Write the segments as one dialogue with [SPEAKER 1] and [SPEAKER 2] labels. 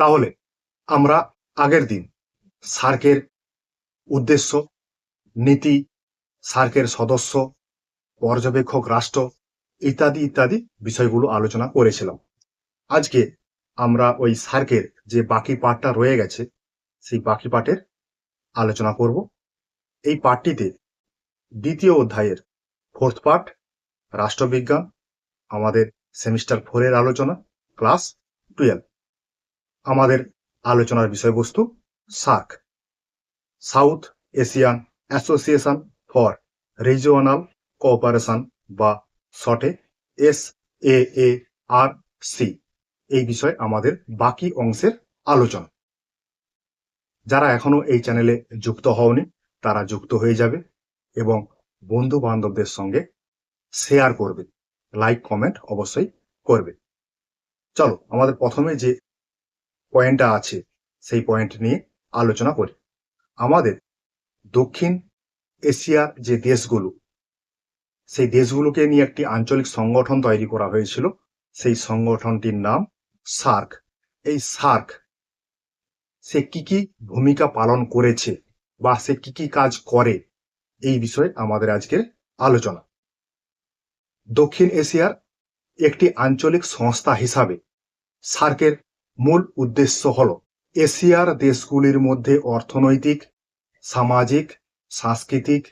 [SPEAKER 1] তাহলে আমরা আগের দিন সার্কের উদ্দেশ্য, নীতি, সার্কের সদস্য, পর্যবেক্ষক, রাষ্ট্র ইত্যাদি ইত্যাদি বিষয়গুলো আলোচনা করেছিলাম। আজকে আমরা ওই সার্কের যে বাকি পার্টটা রয়ে গেছে, সেই বাকি পার্টের আলোচনা করব। এই পার্টটিতে দ্বিতীয় অধ্যায়ের ফোর্থ পার্ট রাষ্ট্রবিজ্ঞান, আমাদের সেমিস্টার ফোরের আলোচনা, ক্লাস টুয়েলভ। আমাদের আলোচনার বিষয়বস্তু SAARC, south Asian association for regional cooperation বা শর্টে S A A R C. এই বিষয় আমাদের বাকি অংশের আলোচনা। যারা এখনও এই চ্যানেলে যুক্ত হওনি, তারা যুক্ত হয়ে যাবে এবং বন্ধু বান্ধবদের সঙ্গে শেয়ার করবে, লাইক, কমেন্ট অবশ্যই করবে। চলো, আমাদের প্রথমে যে পয়েন্টটা আছে, সেই পয়েন্ট নিয়ে আলোচনা করি। আমাদের দক্ষিণ এশিয়ার যে দেশগুলো, সেই দেশগুলোকে নিয়ে একটি আঞ্চলিক সংগঠন তৈরি করা হয়েছিল। সেই সংগঠনটির নাম সার্ক। এই সার্ক সে কি কি ভূমিকা পালন করেছে বা সে কি কি কাজ করে, এই বিষয়ে আমাদের আজকের আলোচনা। দক্ষিণ এশিয়ার একটি আঞ্চলিক সংস্থা হিসাবে সার্কের মূল উদ্দেশ্য হল এশিয়ার দেশগুলির মধ্যে অর্থনৈতিক, সামাজিক, সাংস্কৃতিক,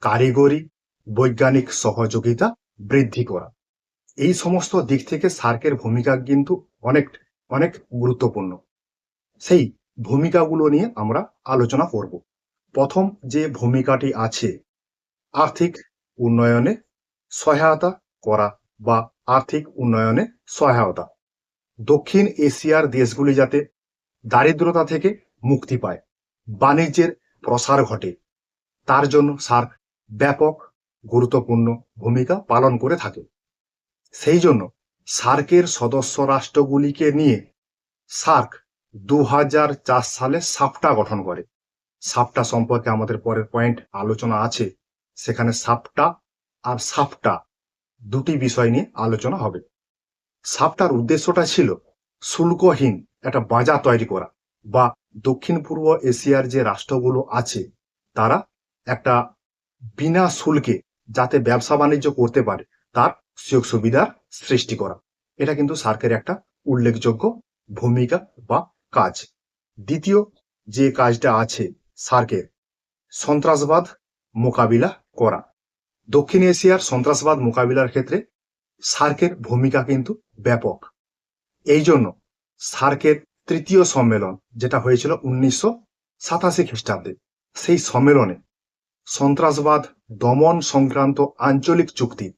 [SPEAKER 1] কারিগরি, বৈজ্ঞানিক সহযোগিতা বৃদ্ধি করা। এই সমস্ত দিক থেকে সার্কের ভূমিকা কিন্তু অনেক অনেক গুরুত্বপূর্ণ। সেই ভূমিকাগুলো নিয়ে আমরা আলোচনা করব। প্রথম যে ভূমিকাটি আছে, আর্থিক উন্নয়নে সহায়তা করা বা আর্থিক উন্নয়নে সহায়তা। দক্ষিণ এশিয়ার দেশগুলি যাতে দারিদ্রতা থেকে মুক্তি পায়। বাণিজ্যের প্রসার ঘটে। তার জন্য সার্ক ব্যাপক গুরুত্বপূর্ণ ভূমিকা পালন করে থাকে। সেই জন্য সার্কের সদস্য রাষ্ট্রগুলিকে নিয়ে সার্ক দু হাজার চার সালে সাপটা গঠন করে। সাপটা সম্পর্কে আমাদের পরের পয়েন্ট আলোচনা আছে। সেখানে সাপটা আর সাপটা দুটি বিষয় নিয়ে আলোচনা হবে। সাপটার উদ্দেশ্যটা ছিল শুল্কহীন একটা বাজার তৈরি করা বা দক্ষিণ পূর্ব এশিয়ার যে রাষ্ট্রগুলো আছে, তারা একটা বিনা শুল্কে যাতে ব্যবসা বাণিজ্য করতে পারে, তার সুযোগ সুবিধার সৃষ্টি করা। এটা কিন্তু সার্কের একটা উল্লেখযোগ্য ভূমিকা বা কাজ। দ্বিতীয় যে কাজটা আছে সার্কের, সন্ত্রাসবাদ মোকাবিলা করা। দক্ষিণ এশিয়ার সন্ত্রাসবাদ মোকাবিলার ক্ষেত্রে সার্কের ভূমিকা কিন্তু ব্যাপক। এই জন্য সার্কের তৃতীয় সম্মেলন, যেটা হয়েছিল উনিশশো সাতাশি খ্রিস্টাব্দে, সেই সম্মেলনে সন্ত্রাসবাদ, দমন সংক্রান্ত আঞ্চলিক চুক্তি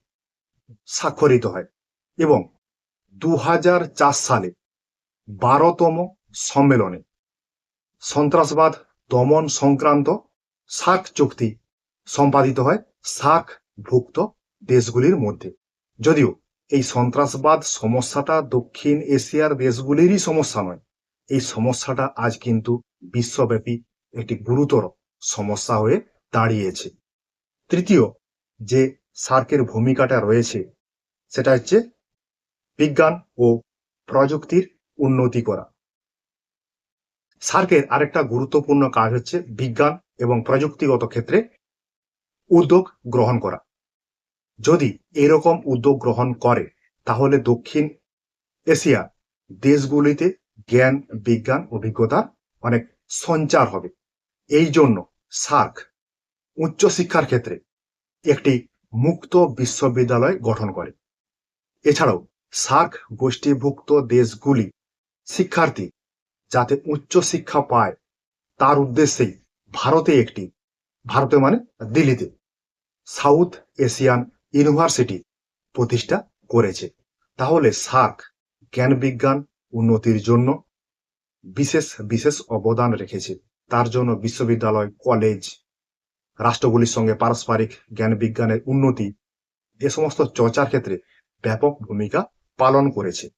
[SPEAKER 1] স্বাক্ষরিত হয় এবং দু হাজার চার সালে বারোতম সম্মেলনে সন্ত্রাসবাদ, দমন সংক্রান্ত সার্ক চুক্তি সম্পাদিত হয় সার্ক ভুক্ত দেশগুলির মধ্যে। যদিও এই সন্ত্রাসবাদ সমস্যাটা দক্ষিণ এশিয়ার দেশগুলিরই সমস্যা নয়। এই সমস্যাটা আজ কিন্তু বিশ্বব্যাপী একটি গুরুতর সমস্যা হয়ে দাঁড়িয়েছে। তৃতীয় যে সার্কের ভূমিকাটা রয়েছে, সেটা হচ্ছে বিজ্ঞান ও প্রযুক্তির উন্নতি করা। সার্কের আরেকটা গুরুত্বপূর্ণ কাজ হচ্ছে বিজ্ঞান এবং প্রযুক্তিগত ক্ষেত্রে উদ্যোগ গ্রহণ করা। যদি এরকম উদ্যোগ গ্রহণ করে, তাহলে দক্ষিণ এশিয়া দেশগুলিতে জ্ঞান, বিজ্ঞান অভিজ্ঞতার অনেক সঞ্চার হবে। এই জন্য সার্ক উচ্চশিক্ষার ক্ষেত্রে একটি মুক্ত বিশ্ববিদ্যালয় গঠন করে। এছাড়াও সার্ক গোষ্ঠীভুক্ত দেশগুলি শিক্ষার্থী যাতে উচ্চশিক্ষা পায়, তার উদ্দেশ্যেই ভারতে একটি, ভারতে মানে দিল্লিতে, সাউথ এশিয়ান ইউনিভার্সিটি প্রতিষ্ঠা করেছে। তাহলে সার্ক জ্ঞান বিজ্ঞান উন্নতির জন্য বিশেষ বিশেষ অবদান রেখেছে। তার জন্য বিশ্ববিদ্যালয়, কলেজ, রাষ্ট্রগুলির সঙ্গে পারস্পরিক জ্ঞান বিজ্ঞানের উন্নতি, এ সমস্ত চর্চার ক্ষেত্রে ব্যাপক ভূমিকা পালন করেছে।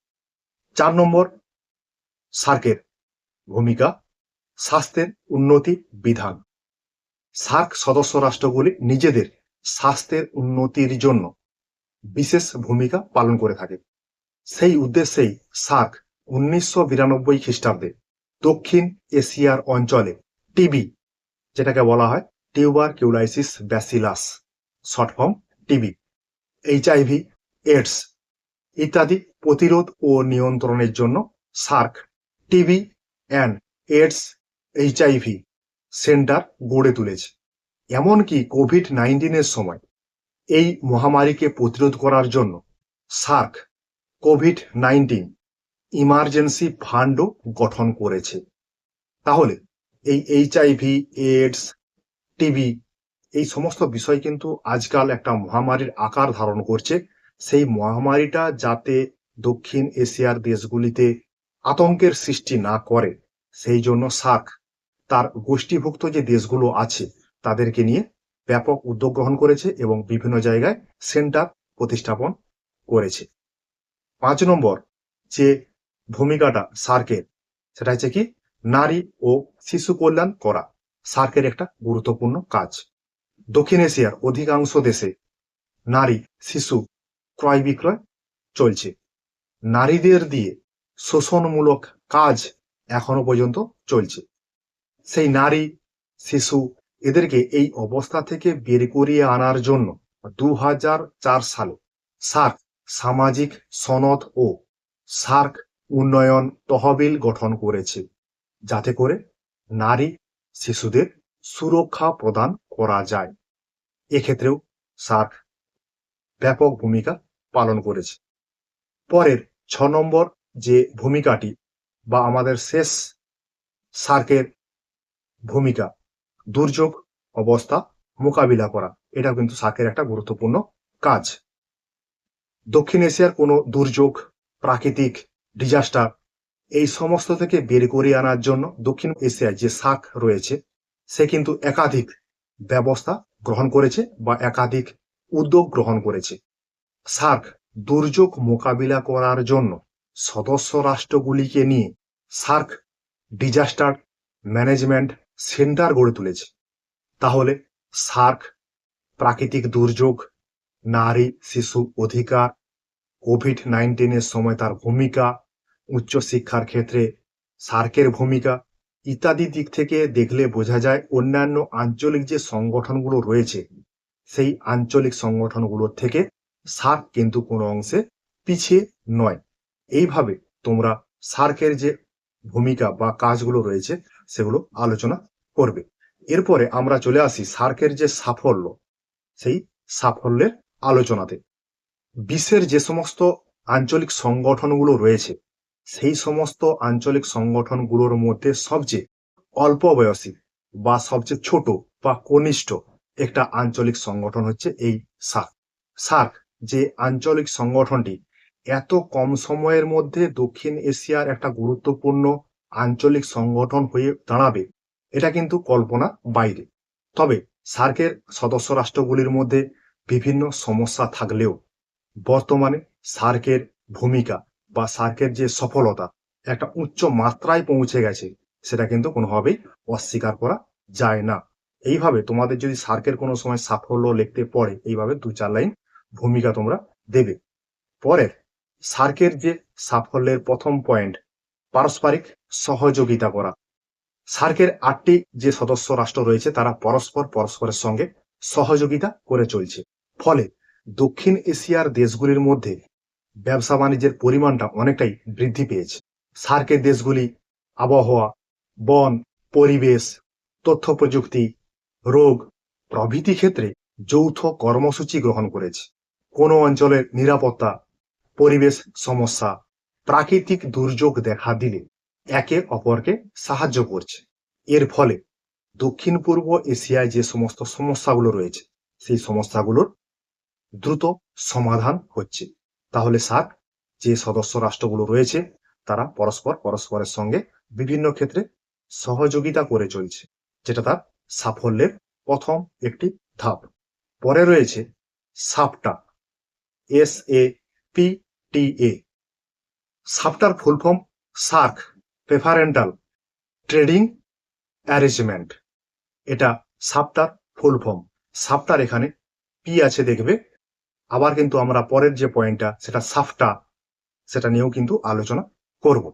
[SPEAKER 1] চার নম্বর, সার্কের ভূমিকা, স্বাস্থ্যের উন্নতি বিধান। সার্ক সদস্য রাষ্ট্রগুলি নিজেদের স্বাস্থ্যের উন্নতির জন্য বিশেষ ভূমিকা পালন করে থাকে। সেই উদ্দেশ্যেই সার্ক উনিশশো বিরানব্বই খ্রিস্টাব্দে দক্ষিণ এশিয়ার অঞ্চলে টিবি, যেটাকে বলা হয় tuberculosis bacillus short form TB HIV AIDS ইত্যাদি প্রতিরোধ ও নিয়ন্ত্রণের জন্য SAARC, TB and AIDS HIV centre গড়ে তুলেছে। এমনকি কোভিড নাইন্টিনের সময় এই মহামারীকে প্রতিরোধ করার জন্য সার্ক কোভিড নাইন্টিন ইমার্জেন্সি ফান্ডও গঠন করেছে। তাহলে এই এইচআইভি এইডস টিবি এই সমস্ত বিষয় কিন্তু আজকাল একটা মহামারীর আকার ধারণ করছে। সেই মহামারীটা যাতে দক্ষিণ এশিয়ার দেশগুলিতে আতঙ্কের সৃষ্টি না করে, সেই জন্য সার্ক তার গোষ্ঠীভুক্ত যে দেশগুলো আছে তাদেরকে নিয়ে ব্যাপক উদ্যোগ গ্রহণ করেছে এবং বিভিন্ন জায়গায় সেন্টার প্রতিস্থাপন করেছে। পাঁচ নম্বর যে ভূমিকাটা সার্কের সেটা হচ্ছে কি নারী ও শিশু কল্যাণ করা। সার্কের একটা গুরুত্বপূর্ণ কাজ। দক্ষিণ এশিয়ার অধিকাংশ দেশে নারী শিশু ক্রয় বিক্রয় চলছে। নারীদের দিয়ে শোষণমূলক কাজ এখনও পর্যন্ত চলছে। সেই নারী, শিশু এদেরকে এই অবস্থা থেকে বের করিয়ে আনার জন্য দু হাজার চার সালে সার্ক, সামাজিক সনদ ও সার্ক উন্নয়ন তহবিল গঠন করেছে, যাতে করে নারী শিশুদের সুরক্ষা প্রদান করা যায়। এক্ষেত্রেও সার্ক ব্যাপক ভূমিকা পালন করেছে। পরের ছ নম্বর যে ভূমিকাটি বা আমাদের শেষ সার্কের ভূমিকা দুর্যোগ, অবস্থা, মোকাবিলা করা। এটা কিন্তু সার্কের একটা গুরুত্বপূর্ণ কাজ। দক্ষিণ এশিয়ার কোনো দুর্যোগ, প্রাকৃতিক ডিজাস্টার এই সমস্ত থেকে বের করে আনার জন্য দক্ষিণ এশিয়ায় যে সার্ক রয়েছে, সে কিন্তু একাধিক ব্যবস্থা গ্রহণ করেছে বা একাধিক উদ্যোগ গ্রহণ করেছে। সার্ক দুর্যোগ মোকাবিলা করার জন্য সদস্য রাষ্ট্রগুলিকে নিয়ে সার্ক ডিজাস্টার ম্যানেজমেন্ট সেন্টার গড়ে তুলেছে। তাহলে সার্ক, প্রাকৃতিক দুর্যোগ, নারী, শিশু অধিকার কোভিড নাইন্টিনের সময় তার ভূমিকা, উচ্চশিক্ষার ক্ষেত্রে সার্কের ভূমিকা ইত্যাদি দিক থেকে দেখলে বোঝা যায় অন্যান্য আঞ্চলিক যে সংগঠনগুলো রয়েছে, সেই আঞ্চলিক সংগঠনগুলোর থেকে সার্ক কিন্তু কোনো অংশে পিছিয়ে নয়। এইভাবে তোমরা সার্কের যে ভূমিকা বা কাজগুলো রয়েছে সেগুলো আলোচনা করবে। এরপরে আমরা চলে আসি সার্কের যে সাফল্য, সেই সাফল্যের আলোচনাতে। বিশ্বের যে সমস্ত আঞ্চলিক সংগঠনগুলো রয়েছে, সেই সমস্ত আঞ্চলিক সংগঠনগুলোর মধ্যে সবচেয়ে অল্প বয়সী বা সবচেয়ে ছোট বা কনিষ্ঠ একটা আঞ্চলিক সংগঠন হচ্ছে এই সার্ক। সার্ক যে আঞ্চলিক সংগঠনটি এত কম সময়ের মধ্যে দক্ষিণ এশিয়ার একটা গুরুত্বপূর্ণ আঞ্চলিক সংগঠন হয়ে দাঁড়াবে, এটা কিন্তু কল্পনা বাইরে। তবে সার্কের সদস্য রাষ্ট্রগুলির মধ্যে বিভিন্ন সমস্যা থাকলেও বর্তমানে সার্কের ভূমিকা বা সার্কের যে সফলতা, একটা উচ্চ মাত্রায় পৌঁছে গেছে, সেটা কিন্তু কোনোভাবেই অস্বীকার করা যায় না। এইভাবে তোমাদের যদি সার্কের কোনো সময় সাফল্য লিখতে পড়ে, এইভাবে দু চার লাইন ভূমিকা তোমরা দেবে। পরের, সার্কের যে সাফল্যের প্রথম পয়েন্ট পারস্পরিক সহযোগিতা করা। সার্কের আটটি যে সদস্য রাষ্ট্র রয়েছে, তারা পরস্পর পরস্পরের সঙ্গে সহযোগিতা করে চলছে। ফলে দক্ষিণ এশিয়ার দেশগুলির মধ্যে ব্যবসা বাণিজ্যের পরিমাণটা অনেকটাই বৃদ্ধি পেয়েছে। সার্কের দেশগুলি আবহাওয়া, বন, পরিবেশ, তথ্য প্রযুক্তি, রোগ প্রভৃতি ক্ষেত্রে যৌথ কর্মসূচি গ্রহণ করেছে। কোনো অঞ্চলের নিরাপত্তা, পরিবেশ সমস্যা প্রাকৃতিক দুর্যোগ দেখা দিলে একে অপরকে সাহায্য করছে। এর ফলে দক্ষিণ পূর্ব এশিয়ায় যে সমস্ত সমস্যাগুলো রয়েছে, সেই সমস্যাগুলোর দ্রুত সমাধান হচ্ছে। তাহলে সার্ক যে সদস্য রাষ্ট্রগুলো রয়েছে, তারা পরস্পর পরস্পরের সঙ্গে বিভিন্ন ক্ষেত্রে সহযোগিতা করে চলছে, যেটা তার সাফল্যের প্রথম একটি ধাপ। পরে রয়েছে SAPTA S A P T A সাপটার full form, SAARC, preferential, trading, arrangement. এটা সাপটার ফুল ফর্ম। সাপটার এখানে পি আছে দেখবে। আবার কিন্তু আমরা পরের যে পয়েন্টটা, সেটা সাফটা সেটা নিয়েও কিন্তু আলোচনা করব।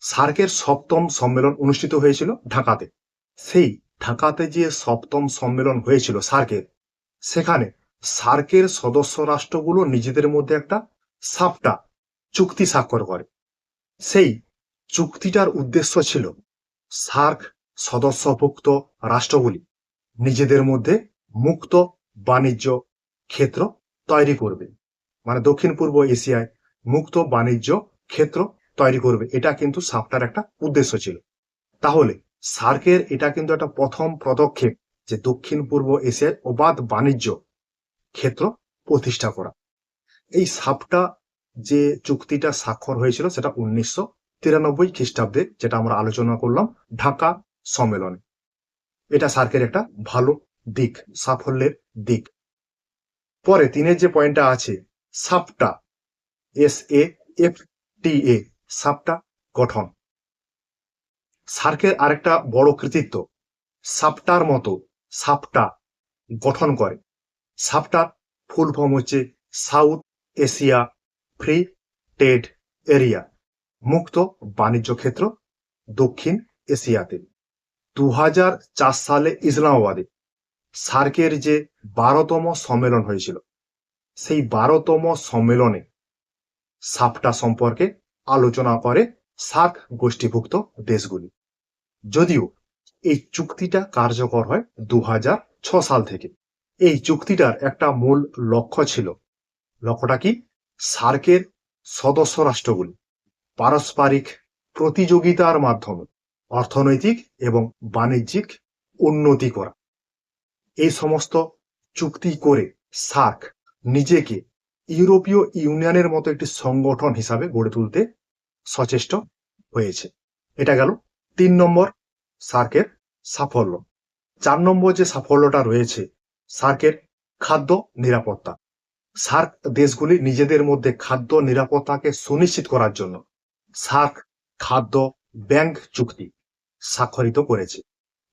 [SPEAKER 1] সার্কের সপ্তম সম্মেলন অনুষ্ঠিত হয়েছিল ঢাকাতে। সেই ঢাকাতে যে সপ্তম সম্মেলন হয়েছিল সার্কের, সেখানে সার্কের সদস্য রাষ্ট্রগুলো নিজেদের মধ্যে একটা সাপটা চুক্তি স্বাক্ষর করে। সেই চুক্তিটার উদ্দেশ্য ছিল সার্ক সদস্যভুক্ত রাষ্ট্রগুলি নিজেদের মধ্যে মুক্ত বাণিজ্য ক্ষেত্র তৈরি করবে। মানে দক্ষিণ পূর্ব এশিয়ায় মুক্ত বাণিজ্য ক্ষেত্র তৈরি করবে। এটা কিন্তু সাপটার একটা উদ্দেশ্য ছিল। তাহলে সার্কের এটা কিন্তু একটা প্রথম পদক্ষেপ যে দক্ষিণ পূর্ব এশিয়ায় অবাধ বাণিজ্য ক্ষেত্র প্রতিষ্ঠা করা। এই সাপটা যে চুক্তিটা স্বাক্ষর হয়েছিল সেটা উনিশশো তিরানব্বই খ্রিস্টাব্দে যেটা আমরা আলোচনা করলাম ঢাকা সম্মেলনে। এটা সার্কের একটা ভালো দিক, সাফল্যের দিক। পরে তিনের যে পয়েন্টটা আছে, সাপটা, এস এ এফ টি এ, সাপটা গঠন। সার্কের আরেকটা বড় কৃতিত্ব, সাপটার মতো সাপটা গঠন করে। সাপটার ফুল ফর্ম হচ্ছে south Asia free trade area মুক্ত বাণিজ্য ক্ষেত্র, দক্ষিণ এশিয়াতে। দু সালে ইসলামাবাদে সার্কের যে বারোতম সম্মেলন হয়েছিল, সেই বারোতম সম্মেলনে সাপটা সম্পর্কে আলোচনা করে সার্ক গোষ্ঠীভুক্ত দেশগুলি। যদিও এই চুক্তিটা কার্যকর হয় দু সাল থেকে। এই চুক্তিটার একটা মূল লক্ষ্য ছিল। লক্ষ্যটা কি? সার্কের সদস্য রাষ্ট্রগুলি পারস্পরিক প্রতিযোগিতার মাধ্যমে অর্থনৈতিক এবং বাণিজ্যিক উন্নতি করা। এই সমস্ত চুক্তি করে সার্ক নিজেকে ইউরোপীয় ইউনিয়নের মতো একটি সংগঠন হিসাবে গড়ে তুলতে সচেষ্ট হয়েছে। এটা গেল তিন নম্বর সার্কের সাফল্য। চার নম্বর যে সাফল্যটা রয়েছে, সার্কের খাদ্য নিরাপত্তা। সার্ক দেশগুলি নিজেদের মধ্যে খাদ্য নিরাপত্তাকে সুনিশ্চিত করার জন্য সার্ক খাদ্য ব্যাংক চুক্তি স্বাক্ষরিত করেছে,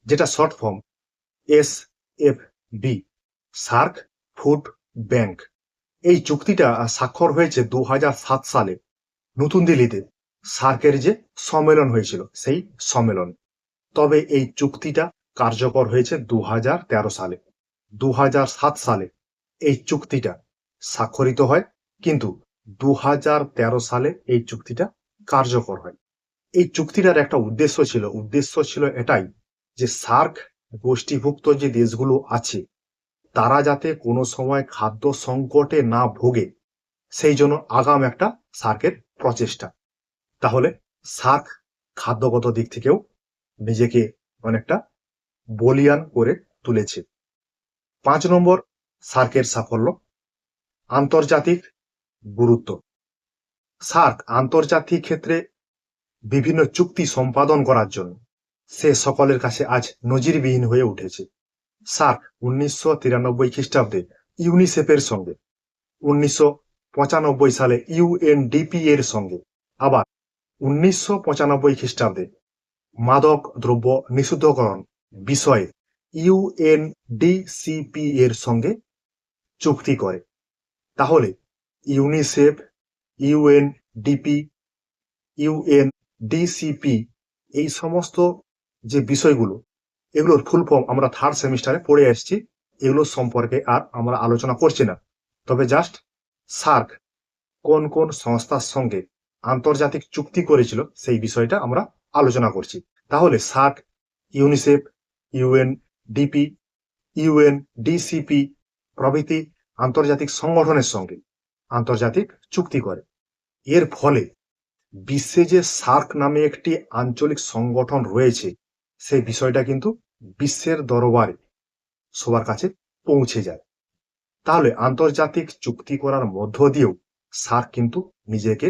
[SPEAKER 1] যেটা short form S F B, SAARC food bank. এই চুক্তিটা স্বাক্ষর হয়েছে দু হাজার সাত সালে। নতুন দিল্লিতে সার্কের যে সম্মেলন হয়েছিল, সেই সম্মেলন। তবে এই চুক্তিটা কার্যকর হয়েছে দু হাজার তেরো সালে। দু হাজার সাত সালে এই চুক্তিটা স্বাক্ষরিত হয়, কিন্তু দু হাজার তেরো সালে এই চুক্তিটা কার্যকর হয়। এই চুক্তিটার একটা উদ্দেশ্য ছিল উদ্দেশ্য ছিল এটাই যে সার্ক গোষ্ঠীভুক্ত যে দেশগুলো আছে, তারা যাতে কোনো সময় খাদ্য সংকটে না ভোগে, সেই জন্য আগাম একটা সার্কের প্রচেষ্টা। তাহলে সার্ক খাদ্যগত দিক থেকেও নিজেকে অনেকটা বলিয়ান করে তুলেছে। পাঁচ নম্বর সার্কের সাফল্য আন্তর্জাতিক গুরুত্ব। সার্ক আন্তর্জাতিক ক্ষেত্রে বিভিন্ন চুক্তি সম্পাদন করার জন্য সে সকলের কাছে আজ নজিরবিহীন হয়ে উঠেছে। সার্ক উনিশশো তিরানব্বই খ্রিস্টাব্দে ইউনিসেফের সঙ্গে, উনিশশো পঁচানব্বই সালে ইউএনডিপি এর সঙ্গে, আবার উনিশশো পঁচানব্বই খ্রিস্টাব্দে মাদক দ্রব্য নিষিদ্ধকরণ বিষয়ে ইউএনডিসিপি এর সঙ্গে চুক্তি করে। তাহলে ইউনিসেফ ইউএনডিপি ইউএনডিসিপি এই সমস্ত যে বিষয়গুলো, এগুলোর ফুল ফর্ম আমরা থার্ড সেমিস্টারে পড়ে আসছি। এগুলো সম্পর্কে আর আমরা আলোচনা করছি না। তবে জাস্ট সার্ক কোন কোন সংস্থার সঙ্গে আন্তর্জাতিক চুক্তি করেছিল সেই বিষয়টা আমরা আলোচনা করছি। তাহলে SAARC UNICEF UNDP UNDCP প্রভৃতি আন্তর্জাতিক সংগঠনের সঙ্গে আন্তর্জাতিক চুক্তি করে। এর ফলে বিশ্বে যে সার্ক নামে একটি আঞ্চলিক সংগঠন রয়েছে, সেই বিষয়টা কিন্তু বিশ্বের দরবারে সবার কাছে পৌঁছে যায়। তাহলে আন্তর্জাতিক চুক্তি করার মধ্য দিয়েও সার্ক কিন্তু নিজেকে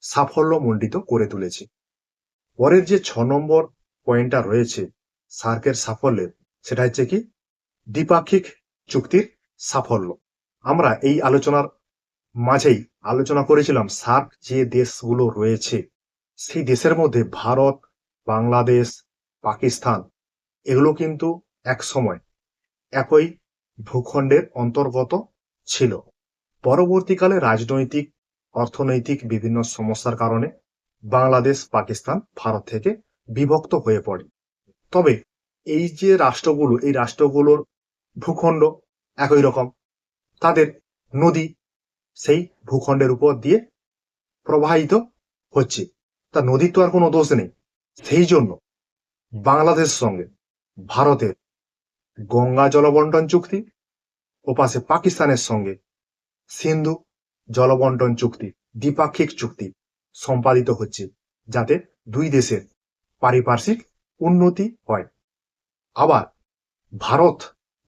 [SPEAKER 1] সাফল্যমণ্ডিত করে তুলেছে। পরের যে ছ নম্বর পয়েন্টটা রয়েছে সার্কের সাফল্যের, সেটা হচ্ছে কি? দ্বিপাক্ষিক চুক্তির সাফল্য। আমরা এই আলোচনার মাঝেই আলোচনা করেছিলাম সার্ক যে দেশগুলো রয়েছে, সেই দেশের মধ্যে ভারত, বাংলাদেশ, পাকিস্তান, এগুলো কিন্তু এক সময় একই ভূখণ্ডের অন্তর্গত ছিল। পরবর্তীকালে রাজনৈতিক, অর্থনৈতিক বিভিন্ন সমস্যার কারণে বাংলাদেশ, পাকিস্তান, ভারত থেকে বিভক্ত হয়ে পড়ে। তবে এই যে রাষ্ট্রগুলো, এই রাষ্ট্রগুলোর ভূখণ্ড একই রকম। তাদের নদী সেই ভূখণ্ডের উপর দিয়ে প্রবাহিত হচ্ছে। তা নদীর তো আর কোনো দোষ নেই। সেই জন্য বাংলাদেশের সঙ্গে ভারতের গঙ্গা জলবন্টন চুক্তি ও পাশে পাকিস্তানের সঙ্গে সিন্ধু জলবন্টন চুক্তি, দ্বিপাক্ষিক চুক্তি সম্পাদিত হচ্ছে যাতে দুই দেশের পারিপার্শ্বিক উন্নতি হয়। আবার ভারত,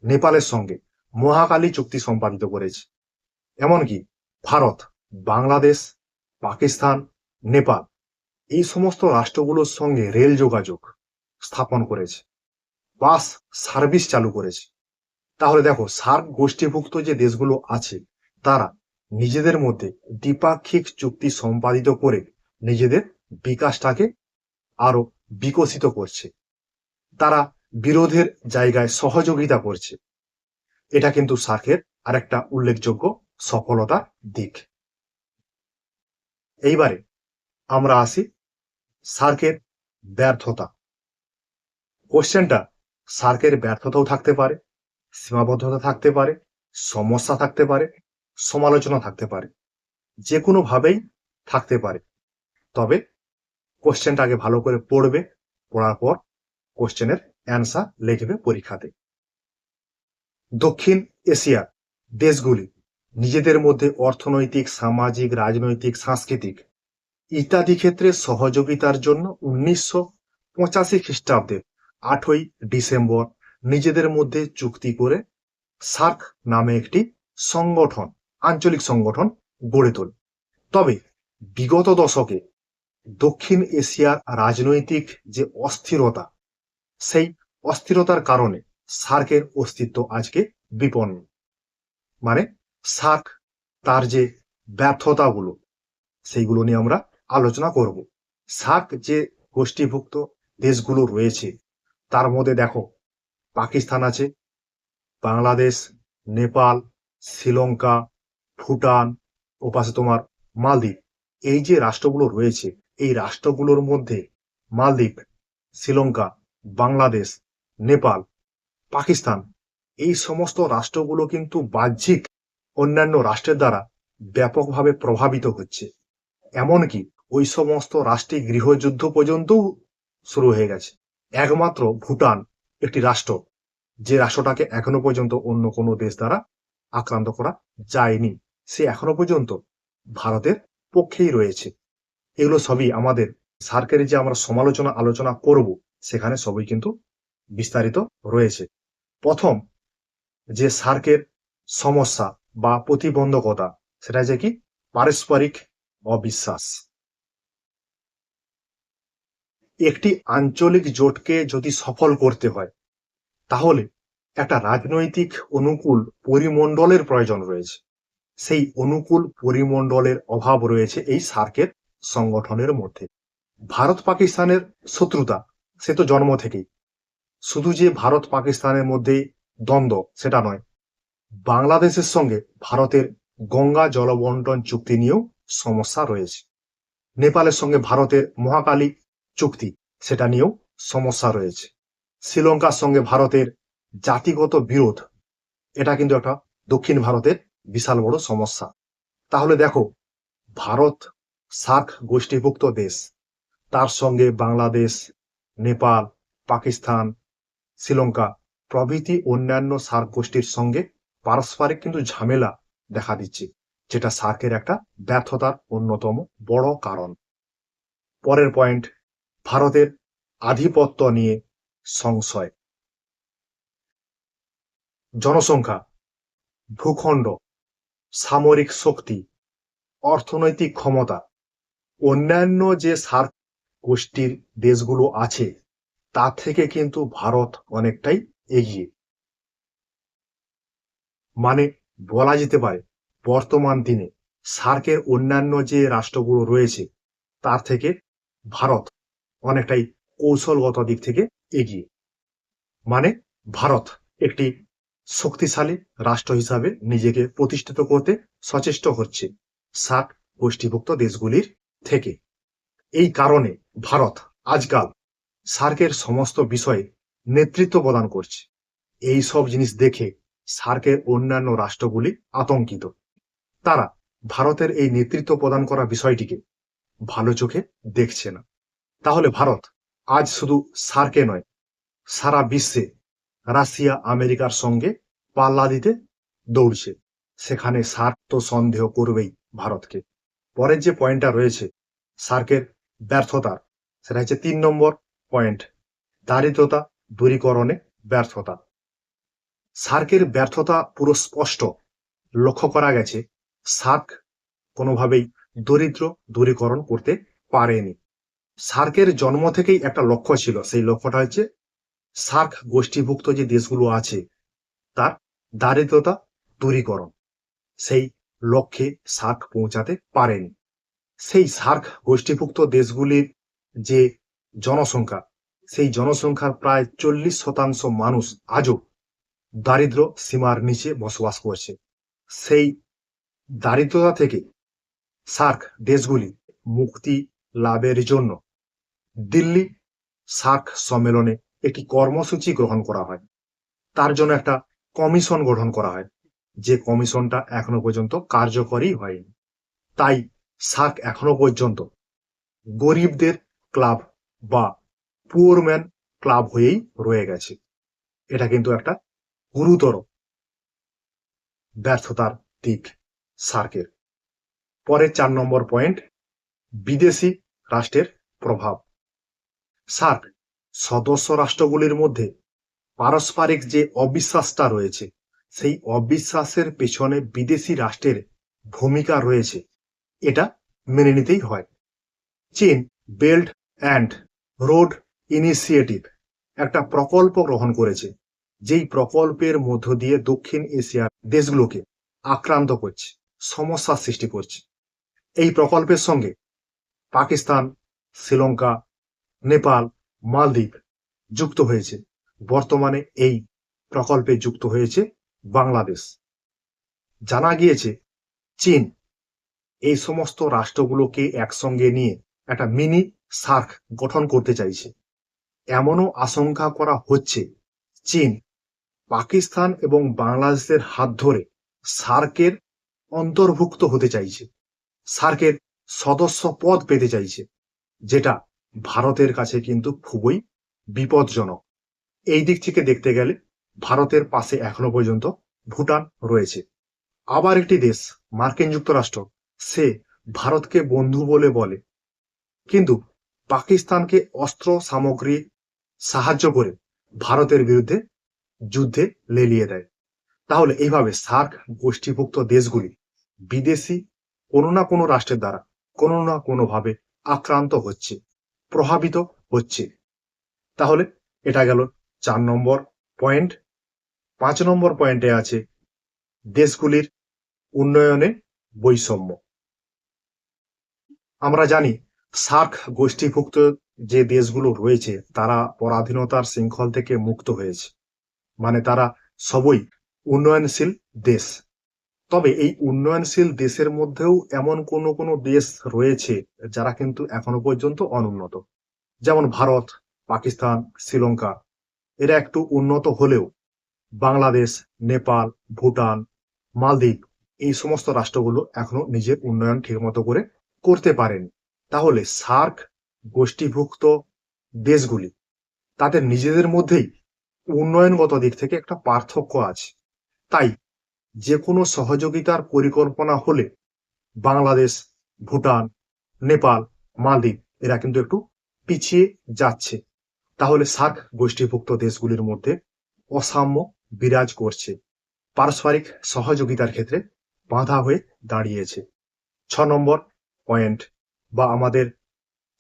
[SPEAKER 1] নেপালের সঙ্গে মহাকালী চুক্তি সম্পাদিত করেছে। এমনকি ভারত, বাংলাদেশ, পাকিস্তান, নেপাল এই সমস্ত রাষ্ট্রগুলোর সঙ্গে রেল যোগাযোগ স্থাপন করেছে। বাস সার্ভিস চালু করেছে। তাহলে দেখো, সার্ক গোষ্ঠীভুক্ত যে দেশগুলো আছে, তারা নিজেদের মধ্যে দ্বিপাক্ষিক চুক্তি সম্পাদিত করে নিজেদের বিকাশটাকে আরও বিকশিত করছে। তারা বিরোধের জায়গায় সহযোগিতা করছে। এটা কিন্তু সার্কের আরেকটা উল্লেখযোগ্য সফলতার দিক। এইবারে আমরা আসি সার্কের ব্যর্থতা। কোশ্চেনটা, সার্কের ব্যর্থতাও থাকতে পারে, সীমাবদ্ধতা থাকতে পারে, সমস্যা থাকতে পারে, সমালোচনা থাকতে পারে যে কোনো ভাবেই থাকতে পারে। তবে কোশ্চেনটা আগে ভালো করে পড়বে, পড়ার পর কোশ্চেনের অ্যান্সার লিখবে পরীক্ষাতে। দক্ষিণ এশিয়ার দেশগুলি নিজেদের মধ্যে অর্থনৈতিক, সামাজিক, রাজনৈতিক, সাংস্কৃতিক ইত্যাদি ক্ষেত্রে সহযোগিতার জন্য উনিশশো পঁচাশি খ্রিস্টাব্দে আটই ডিসেম্বর নিজেদের মধ্যে চুক্তি করে সার্ক নামে একটি সংগঠন, আঞ্চলিক সংগঠন গড়ে তোলে। তবে বিগত দশকে দক্ষিণ এশিয়ার রাজনৈতিক যে অস্থিরতা, সেই অস্থিরতার কারণে সার্কের অস্তিত্ব আজকে বিপন্ন। মানে সার্ক তার যে ব্যর্থতাগুলো, সেইগুলো নিয়ে আমরা আলোচনা করব। সার্ক যে গোষ্ঠীভুক্ত দেশগুলো রয়েছে, তার মধ্যে দেখো, পাকিস্তান আছে, বাংলাদেশ, নেপাল, শ্রীলঙ্কা, ভুটান ও পাশে তোমার মালদ্বীপ। এই যে রাষ্ট্রগুলো রয়েছে, এই রাষ্ট্রগুলোর মধ্যে মালদ্বীপ, শ্রীলঙ্কা, বাংলাদেশ, নেপাল পাকিস্তান। এই সমস্ত রাষ্ট্রগুলো কিন্তু বাহ্যিক অন্যান্য রাষ্ট্রের দ্বারা ব্যাপকভাবে প্রভাবিত হচ্ছে। এমনকি ওই সমস্ত রাষ্ট্রে গৃহযুদ্ধ পর্যন্তও শুরু হয়ে গেছে। একমাত্র ভুটান একটি রাষ্ট্র, যে রাষ্ট্রটাকে এখনও পর্যন্ত অন্য কোনো দেশ দ্বারা আক্রান্ত করা যায়নি, সে এখনও পর্যন্ত ভারতের পক্ষেই রয়েছে। এগুলো সবই আমাদের সার্কের যে আমরা সমালোচনা আলোচনা করব, সেখানে সবই কিন্তু বিস্তারিত রয়েছে। প্রথম যে সার্কের সমস্যা বা প্রতিবন্ধকতা, সেটা যে কি? পারস্পরিক অবিশ্বাস। একটি আঞ্চলিক জোটকে যদি সফল করতে হয়, তাহলে একটা রাজনৈতিক অনুকূল পরিমণ্ডলের প্রয়োজন রয়েছে। সেই অনুকূল পরিমণ্ডলের অভাব রয়েছে এই সার্কের সংগঠনের মধ্যে। ভারত পাকিস্তানের শত্রুতা, সে তো জন্ম থেকেই। শুধু যে ভারত পাকিস্তানের মধ্যে দ্বন্দ্ব, সেটা নয়। বাংলাদেশের সঙ্গে ভারতের গঙ্গা জলবন্টন চুক্তি নিয়েও সমস্যা রয়েছে। নেপালের সঙ্গে ভারতের মহাকালী চুক্তি, সেটা নিয়েও সমস্যা রয়েছে। শ্রীলঙ্কার সঙ্গে ভারতের জাতিগত বিরোধ, এটা কিন্তু একটা দক্ষিণ ভারতের বিশাল বড় সমস্যা। তাহলে দেখো, ভারত সার্ক গোষ্ঠীভুক্ত দেশ, তার সঙ্গে বাংলাদেশ, নেপাল, পাকিস্তান শ্রীলঙ্কা প্রভৃতি অন্যান্য সার্ক গোষ্ঠীর সঙ্গে পারস্পরিক কিন্তু ঝামেলা দেখা দিচ্ছে, যেটা সার্কের একটা ব্যর্থতার অন্যতম বড় কারণ। পরের পয়েন্ট ভারতের আধিপত্য নিয়ে সংশয়। জনসংখ্যা, ভূখণ্ড, সামরিক শক্তি, অর্থনৈতিক ক্ষমতা, অন্যান্য যে সার্ক গোষ্ঠীর দেশগুলো আছে তা থেকে কিন্তু ভারত অনেকটাই এগিয়ে। মানে বলা যেতে পারে, বর্তমান দিনে সার্কের অন্যান্য যে রাষ্ট্রগুলো রয়েছে, তার থেকে ভারত অনেকটাই কৌশলগত দিক থেকে এগিয়ে। মানে ভারত একটি শক্তিশালী রাষ্ট্র হিসাবে নিজেকে প্রতিষ্ঠিত করতে সচেষ্ট হচ্ছে সার্ক গোষ্ঠীভুক্ত দেশগুলির থেকে। এই কারণে ভারত আজকাল সার্কের সমস্ত বিষয়ে নেতৃত্ব প্রদান করছে। এই সব জিনিস দেখে সার্কের অন্যান্য রাষ্ট্রগুলি আতঙ্কিত। তারা ভারতের এই নেতৃত্ব প্রদান করা বিষয়টিকে ভালো চোখে দেখছে না। তাহলে ভারত আজ শুধু সার্কে নয়, সারা বিশ্বে রাশিয়া, আমেরিকার সঙ্গে পাল্লা দিতে দৌড়ছে। সেখানে সার্ক তো সন্দেহ করবেই ভারতকে। পরের যে পয়েন্টটা রয়েছে, সার্কের ব্যর্থতার, সেটা হচ্ছে তিন নম্বর পয়েন্ট। দারিদ্রতা দূরীকরণে ব্যর্থতা। সার্কের ব্যর্থতা পুরো স্পষ্ট। লক্ষ্য করা গেছে, সার্ক কোনোভাবেই দরিদ্র দূরীকরণ করতে পারেনি। সার্কের জন্ম থেকেই একটা লক্ষ্য ছিল, সেই লক্ষ্যটা হচ্ছে সার্ক গোষ্ঠীভুক্ত যে দেশগুলো আছে, তার দারিদ্রতা দূরীকরণ। সেই লক্ষ্যে সার্ক পৌঁছাতে পারেনি। সেই সার্ক গোষ্ঠীভুক্ত দেশগুলির যে জনসংখ্যা। সেই জনসংখ্যার প্রায় চল্লিশ শতাংশ মানুষ আজও দারিদ্র সীমার নিচে বসবাস করছে। সেই দারিদ্রতা থেকে সার্ক দেশগুলি মুক্তি লাভের জন্য দিল্লি সার্ক সম্মেলনে একটি কর্মসূচি গ্রহণ করা হয়। তার জন্য একটা কমিশন গঠন করা হয়। যে কমিশনটা এখনও পর্যন্ত কার্যকরী হয়নি। তাই সার্ক এখনও পর্যন্ত গরিবদের ক্লাব বা পুয়ার ম্যান ক্লাব হয়েই রয়ে গেছে। এটা কিন্তু একটা গুরুতর ব্যর্থতার দিক সার্কের। পরের চার নম্বর পয়েন্ট বিদেশি রাষ্ট্রের প্রভাব। সার্ক, সদস্য রাষ্ট্রগুলির মধ্যে পারস্পরিক যে অবিশ্বাসটা রয়েছে, সেই অবিশ্বাসের পেছনে বিদেশি রাষ্ট্রের ভূমিকা রয়েছে, এটা মেনে নিতেই হয়। চীন বেল্ট অ্যান্ড রোড ইনিশিয়েটিভ একটা প্রকল্প গ্রহণ করেছে, যেই প্রকল্পের মধ্য দিয়ে দক্ষিণ এশিয়ার দেশগুলোকে আক্রান্ত করছে, সমস্যার সৃষ্টি করছে। এই প্রকল্পের সঙ্গে পাকিস্তান, শ্রীলঙ্কা, নেপাল, মালদ্বীপ যুক্ত হয়েছে। বর্তমানে এই প্রকল্পে যুক্ত হয়েছে বাংলাদেশ। জানা গিয়েছে, চীন এই সমস্ত রাষ্ট্রগুলোকে একসঙ্গে নিয়ে একটা মিনি সার্ক গঠন করতে চাইছে। এমনও আশঙ্কা করা হচ্ছে, চীন, পাকিস্তান এবং বাংলাদেশের হাত ধরে সার্কের অন্তর্ভুক্ত হতে চাইছে। সার্কের সদস্য পদ পেতে চাইছে, যেটা ভারতের কাছে কিন্তু খুবই বিপজ্জনক। এই দিক থেকে দেখতে গেলে ভারতের পাশে এখনও পর্যন্ত ভুটান রয়েছে। আবার একটি দেশ, মার্কিন যুক্তরাষ্ট্র, সে ভারতকে বন্ধু বলে বলে কিন্তু পাকিস্তানকে অস্ত্র সামগ্রী সাহায্য করে ভারতের বিরুদ্ধে যুদ্ধে লেলিয়ে দেয়। তাহলে এইভাবে সার্ক গোষ্ঠীভুক্ত দেশগুলি বিদেশি কোনো না কোনো রাষ্ট্রের দ্বারা কোনো না কোনোভাবে আক্রান্ত হচ্ছে, প্রভাবিত হচ্ছে। তাহলে এটা গেল চার নম্বর পয়েন্ট। পাঁচ নম্বর পয়েন্টে আছে দেশগুলির উন্নয়নে বৈষম্য। আমরা জানি সার্ক গোষ্ঠীভুক্ত যে দেশগুলো রয়েছে, তারা পরাধীনতার শৃঙ্খল থেকে মুক্ত হয়েছে। মানে তারা সবই উন্নয়নশীল দেশ। তবে এই উন্নয়নশীল দেশের মধ্যেও এমন কোনো কোনো দেশ রয়েছে যারা কিন্তু এখনও পর্যন্ত অনুন্নত। যেমন ভারত, পাকিস্তান, শ্রীলঙ্কা। এরা একটু উন্নত হলেও বাংলাদেশ, নেপাল, ভুটান, মালদ্বীপ এই সমস্ত রাষ্ট্রগুলো এখনও নিজের উন্নয়ন ঠিকমতো করে করতে পারেনি। তাহলে সার্ক, গোষ্ঠীভুক্ত দেশগুলি, তাদের নিজেদের মধ্যেই উন্নয়নগত দিক থেকে একটা পার্থক্য আছে। তাই যে কোনো সহযোগিতার পরিকল্পনা হলে বাংলাদেশ, ভুটান, নেপাল, মালদ্বীপ, এরা কিন্তু একটু পিছিয়ে যাচ্ছে। তাহলে সার্ক, গোষ্ঠীভুক্ত দেশগুলির মধ্যে অসাম্য বিরাজ করছে। পারস্পরিক সহযোগিতার ক্ষেত্রে বাধা হয়ে দাঁড়িয়েছে। ছ নম্বর পয়েন্ট বা আমাদের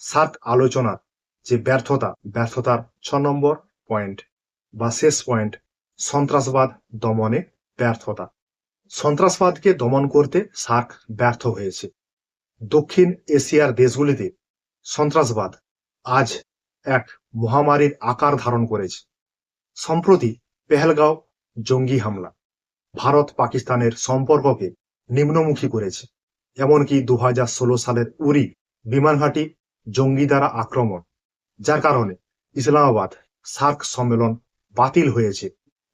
[SPEAKER 1] সার্ক আলোচনার যে ব্যর্থতা, ব্যর্থতার ছ নম্বর পয়েন্ট বা শেষ পয়েন্ট, সন্ত্রাসবাদ দমনে ব্যর্থতা। সন্ত্রাসবাদকে দমন করতে সার্ক ব্যর্থ হয়েছে। দক্ষিণ এশিয়ার দেশগুলিতে সন্ত্রাসবাদ আজ এক মহামারীর আকার ধারণ করেছে। সম্প্রতি পেহেলগাঁও জঙ্গি হামলা ভারত পাকিস্তানের সম্পর্ককে নিম্নমুখী করেছে। এমনকি দু হাজার ষোলো সালের উরি বিমান ঘাঁটি জঙ্গি দ্বারা আক্রমণ, যার কারণে ইসলামাবাদ সার্ক সম্মেলন বাতিল হয়েছে।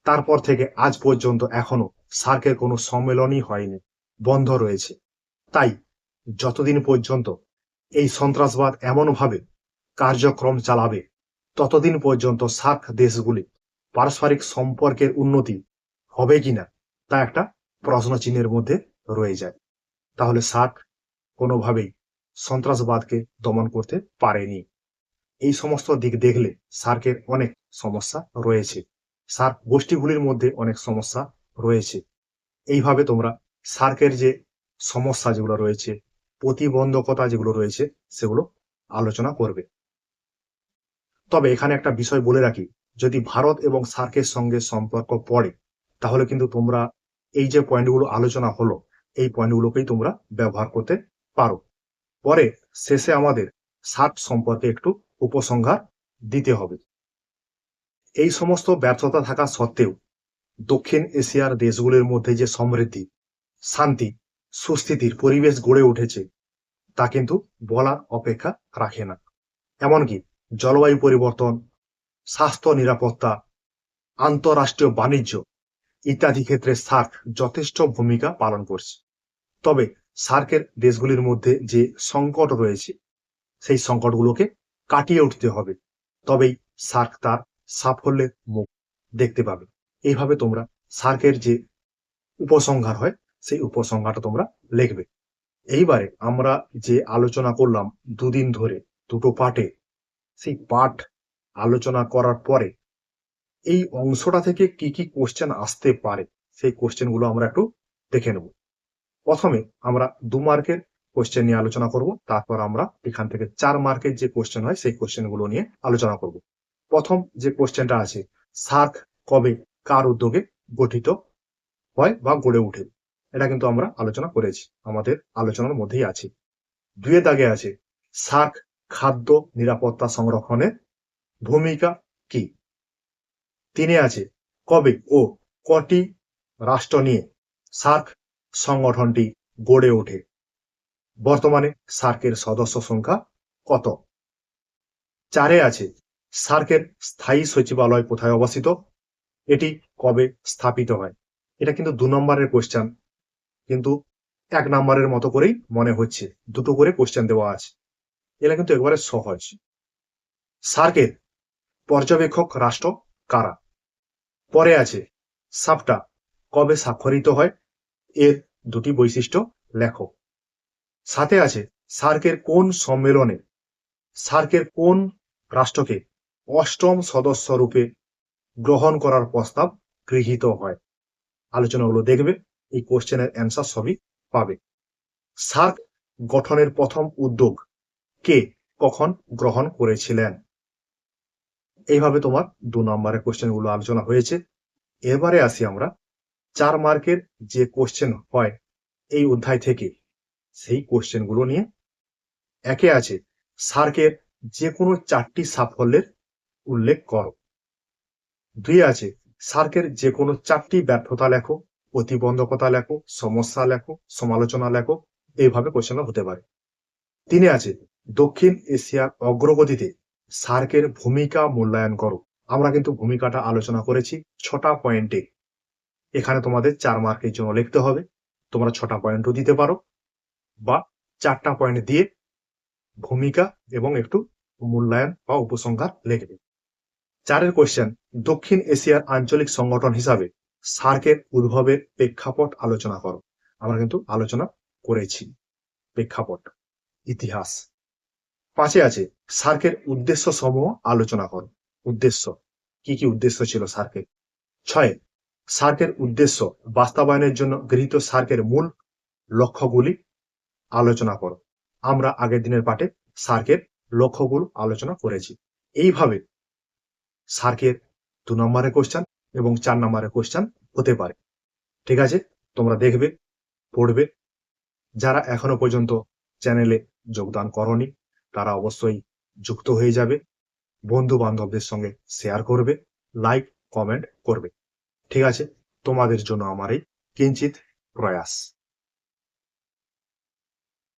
[SPEAKER 1] তারপর থেকে আজ পর্যন্ত এখনও সার্কের কোনো সম্মেলনই হয়নি, বন্ধ রয়েছে। তাই যতদিন পর্যন্ত এই সন্ত্রাসবাদ এমনভাবে কার্যক্রম চালাবে, ততদিন পর্যন্ত সার্ক দেশগুলি পারস্পরিক সম্পর্কের উন্নতি হবে কিনা তা একটা প্রশ্ন চিহ্নের মধ্যে রয়ে যায়। তাহলে সার্ক কোনোভাবেই সন্ত্রাসবাদকে দমন করতে পারেনি। এই সমস্ত দিক দেখলে সার্কের অনেক সমস্যা রয়েছে। সার্ক গোষ্ঠীগুলির মধ্যে অনেক সমস্যা রয়েছে। এইভাবে তোমরা সার্কের যে সমস্যা যেগুলো রয়েছে, প্রতিবন্ধকতা যেগুলো রয়েছে, সেগুলো আলোচনা করবে। তবে এখানে একটা বিষয় বলে রাখি, যদি ভারত এবং সার্কের সঙ্গে সম্পর্ক পড়ে, তাহলে কিন্তু তোমরা এই যে পয়েন্টগুলো আলোচনা হলো, এই পয়েন্টগুলোকেই তোমরা ব্যবহার করতে পারো। পরে শেষে আমাদের সার্ক সম্পর্কে একটু উপসংহার দিতে হবে। এই সমস্ত ব্যর্থতা থাকা সত্ত্বেও দক্ষিণ এশিয়ার দেশগুলির মধ্যে যে সমৃদ্ধি, শান্তি, সুস্থিতির পরিবেশ গড়ে উঠেছে, তা কিন্তু বলার অপেক্ষা রাখে না। এমনকি জলবায়ু পরিবর্তন, স্বাস্থ্য নিরাপত্তা, আন্তঃরাষ্ট্রীয় বাণিজ্য ইত্যাদি ক্ষেত্রে সার্ক যথেষ্ট ভূমিকা পালন করছে। তবে সার্কের দেশগুলির মধ্যে যে সংকট রয়েছে, সেই সংকটগুলোকে কাটিয়ে উঠতে হবে। তবেই সার্ক তার সাফল্যের মুখ দেখতে পাবে। এইভাবে তোমরা সার্কের যে উপসংহার হয়, সেই উপসংহারটা তোমরা লিখবে। এইবারে আমরা যে আলোচনা করলাম দুদিন ধরে, দুটো পাঠে, সেই পাঠ আলোচনা করার পরে এই অংশটা থেকে কি কি কোশ্চেন আসতে পারে, সেই কোশ্চেনগুলো আমরা একটু দেখে নেব। প্রথমে আমরা দু মার্কের কোশ্চেন নিয়ে আলোচনা করব। তারপর আমরা এখান থেকে চার মার্কের যে কোশ্চেন হয়, সেই কোশ্চেনগুলো নিয়ে আলোচনা করব। প্রথম যে কোশ্চেনটা আছে, সার্ক কবে কার উদ্যোগে গঠিত হয় বা গড়ে ওঠে? এটা কিন্তু আমরা আলোচনা করেছি, আমাদের আলোচনার মধ্যেই আছে। দুয়ে দাগে আছে, সার্ক খাদ্য নিরাপত্তা সংরক্ষণের ভূমিকা কি? তিনে আছে, কবে ও কটি রাষ্ট্র নিয়ে সার্ক সংগঠনটি গড়ে ওঠে। বর্তমানে সার্কের সদস্য সংখ্যা কত? চারে আছে, সার্কের স্থায়ী সচিবালয় কোথায় অবস্থিত? এটি কবে স্থাপিত হয়? এটা কিন্তু দু নম্বরের কোশ্চেন কিন্তু এক নম্বরের মতো করেই মনে হচ্ছে, দুটো করে কোশ্চেন দেওয়া আছে। এটা কিন্তু একবারে সহজ। সার্কের পর্যবেক্ষক রাষ্ট্র কারা? পরে আছে, সাপটা কবে স্বাক্ষরিত হয়? এর দুটি বৈশিষ্ট্য লেখো। সাথে আছে সার্কের কোন সম্মেলনে, সার্কের কোন রাষ্ট্রকে অষ্টম সদস্য রূপে গ্রহণ করার প্রস্তাব গৃহীত হয়। আলোচনাগুলো দেখবে, এই কোশ্চেনের অ্যান্সার সবই পাবে। সার্ক গঠনের প্রথম উদ্যোগ কে কখন গ্রহণ করেছিলেন? এইভাবে তোমার দু নম্বরের কোশ্চেনগুলো আলোচনা হয়েছে। এবারে আসি আমরা চার মার্কের যে কোশ্চেন হয় এই অধ্যায় থেকে, সেই কোশ্চেনগুলো নিয়ে একে আছে সার্কের যে কোনো চারটি সাফল্যের উল্লেখ করো। দুই আছে সার্কের যে কোনো চারটি ব্যর্থতা লেখো, প্রতিবন্ধকতা লেখো, সমস্যা লেখো, সমালোচনা লেখো, এইভাবে কোশ্চেন হতে পারে। তিনে আছে দক্ষিণ এশিয়ার অগ্রগতিতে সার্কের ভূমিকা মূল্যায়ন করো। আমরা কিন্তু ভূমিকাটা আলোচনা করেছি ছটা পয়েন্টে এখানে তোমাদের চার মার্কের জন্য লিখতে হবে। তোমরা ছটা পয়েন্টও দিতে পারো বা চারটা পয়েন্ট দিয়ে ভূমিকা এবং একটু মূল্যায়ন বা উপসংহার লিখবে চারের কোয়েশ্চেন দক্ষিণ এশিয়ার আঞ্চলিক সংগঠন হিসাবে সার্কের উদ্ভবের প্রেক্ষাপট আলোচনা করো। আমরা কিন্তু আলোচনা করেছি। প্রেক্ষাপট, ইতিহাস। পাঁচে আছে, সার্কের উদ্দেশ্য সমূহ আলোচনা করো। উদ্দেশ্য, কি কি উদ্দেশ্য ছিল সার্কের? ছয় সার্কের উদ্দেশ্য বাস্তবায়নের জন্য গৃহীত সার্কের মূল লক্ষ্যগুলি আলোচনা করো। আমরা আগের দিনের পাঠে সার্কের লক্ষ্যগুলো আলোচনা করেছি। এইভাবে সার্কের দু নম্বরের কোশ্চেন এবং চার নম্বরের কোশ্চেন হতে পারে। ঠিক আছে? তোমরা দেখবে, পড়বে। যারা এখনও পর্যন্ত চ্যানেলে যোগদান করনি, তারা অবশ্যই যুক্ত হয়ে যাবে। বন্ধু বান্ধবদের সঙ্গে শেয়ার করবে লাইক কমেন্ট করবে। ঠিক আছে? তোমাদের জন্য আমার এই কিঞ্চিত প্রয়াস।